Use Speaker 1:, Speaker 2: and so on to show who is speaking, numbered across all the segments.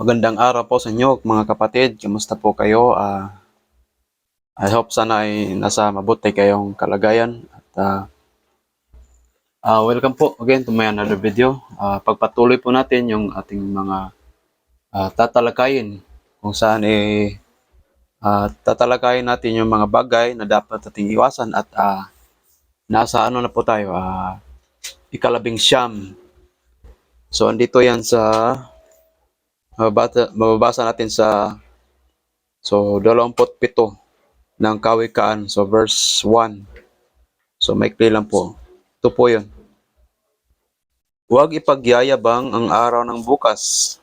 Speaker 1: Magandang araw po sa inyo mga kapatid. Kamusta po kayo? Ah, I hope sana ay nasa mabuti kayong kalagayan. At ah, ah, welcome po again to my another video. Ah, pagpatuloy po natin yung ating mga ah, tatalakayin kung saan eh ah, tatalakayin natin yung mga bagay na dapat ating iwasan at ah, nasa ano na po tayo ah, ikalabing siyam. So andito yan sa mababasa, mababasa natin sa so 27 ng Kawikaan. So verse 1 so maikli lang po. Ito po yun. Huwag ipagyayabang ang araw ng bukas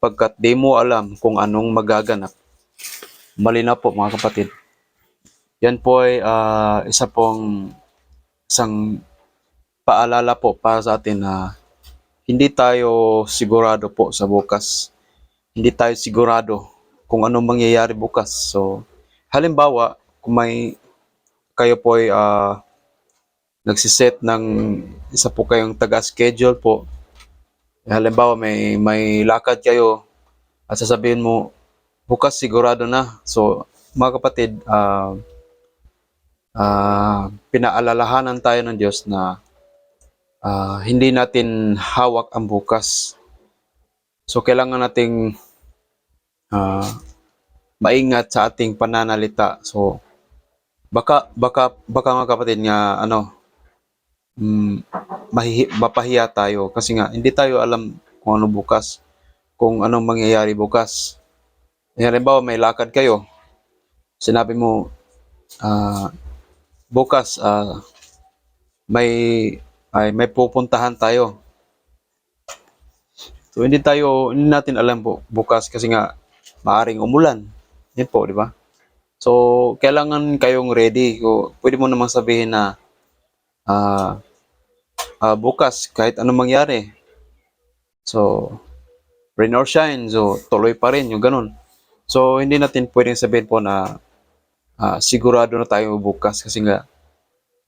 Speaker 1: pagkat di mo alam kung anong magaganap. Malinaw po mga kapatid. Yan po ay ah, isa pong isang paalala po para sa atin na hindi tayo sigurado po sa bukas hindi tayo sigurado kung anong mangyayari bukas. So, halimbawa, kung may kayo po ay ah, nagsiset ng isa po kayong taga-schedule po. Halimbawa, may, may lakad kayo at sasabihin mo, bukas sigurado na. So, mga kapatid, ah ah, pinaalalahanan tayo ng Diyos na ah, hindi natin hawak ang bukas. So, kailangan nating ah, maingat sa ating pananalita. So, baka, baka, baka mga kapatid nga, ano, mm, mahihi, mapahiya tayo kasi nga, hindi tayo alam kung ano bukas, kung anong mangyayari bukas. Eh, Halimbawa, may lakad kayo, sinabi mo, ah, bukas, ah, may, ay, may pupuntahan tayo. So, hindi tayo, hindi natin alam po bukas kasi nga, maaring umulan. Yan po, di ba? So, kailangan kayong ready. Pwede mo namang sabihin na ah ah, bukas, kahit anong mangyari. So, rain or shine, so tuloy pa rin, yung ganun. So, hindi natin pwedeng sabihin po na ah, sigurado na tayo bukas kasi nga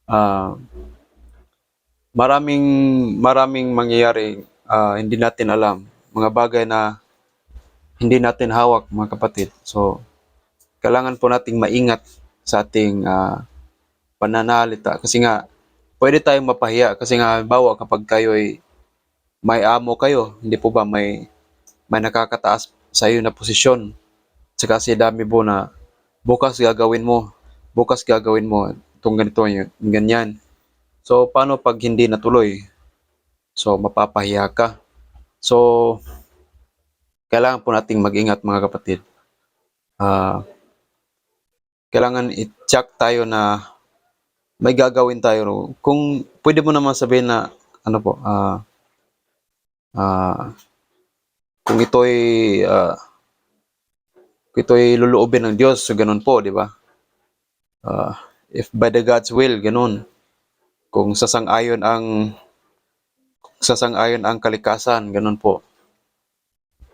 Speaker 1: ah, maraming maraming mangyayari ah, hindi natin alam. Mga bagay na hindi natin hawak mga kapatid. So, kailangan po nating maingat sa ating ah, pananalita kasi nga pwede tayong mapahiya kasi nga bawa kapag kayo ay may amo kayo, hindi po ba may may nakakataas sa iyo na posisyon. Tsaka si dami po na bukas gagawin mo, bukas gagawin mo itong ganito, ganyan. So, paano pag hindi natuloy? So, mapapahiya ka. So, kailangan po nating mag-ingat mga kapatid. Ah, kailangan i-check tayo na may gagawin tayo. Kung pwede mo naman sabihin na ano po, ah ah, kung ito'y ah, kung ito'y luluobin ng Diyos, so ganun po, di ba? Ah, if by the God's will, ganun. Kung sasang-ayon ang sasang-ayon ang kalikasan, ganun po.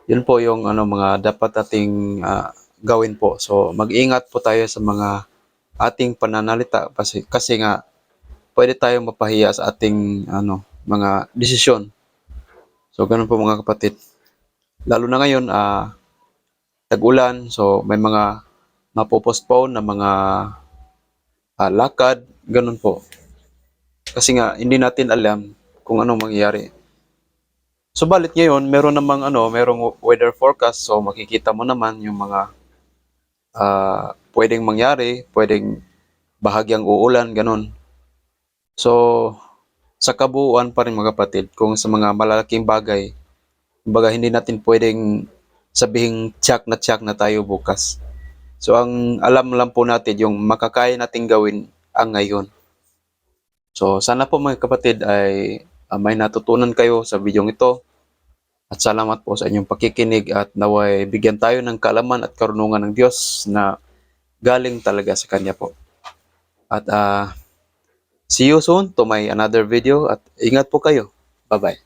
Speaker 1: Yun po yung ano mga dapat ating ah, gawin po. So mag-ingat po tayo sa mga ating pananalita kasi kasi nga pwede tayong mapahiya sa ating ano mga desisyon. So ganun po mga kapatid. Lalo na ngayon ah tag-ulan, so may mga mapopostpone na mga ah, lakad, ganun po. Kasi nga hindi natin alam kung anong mangyayari. Subalit ngayon, meron namang ano, merong weather forecast so makikita mo naman yung mga ah, pwedeng mangyari, pwedeng bahagyang uulan, ganun. So, sa kabuuan pa rin mga kapatid, kung sa mga malalaking bagay, kumbaga hindi natin pwedeng sabihing tsak na tsak na tayo bukas. So, ang alam lang po natin, yung makakaya nating gawin ang ngayon. So, sana po mga kapatid ay ah, may natutunan kayo sa videong ito. At salamat po sa inyong pakikinig at naway bigyan tayo ng kaalaman at karunungan ng Diyos na galing talaga sa Kanya po. At ah, see you soon to my another video at ingat po kayo. Bye-bye.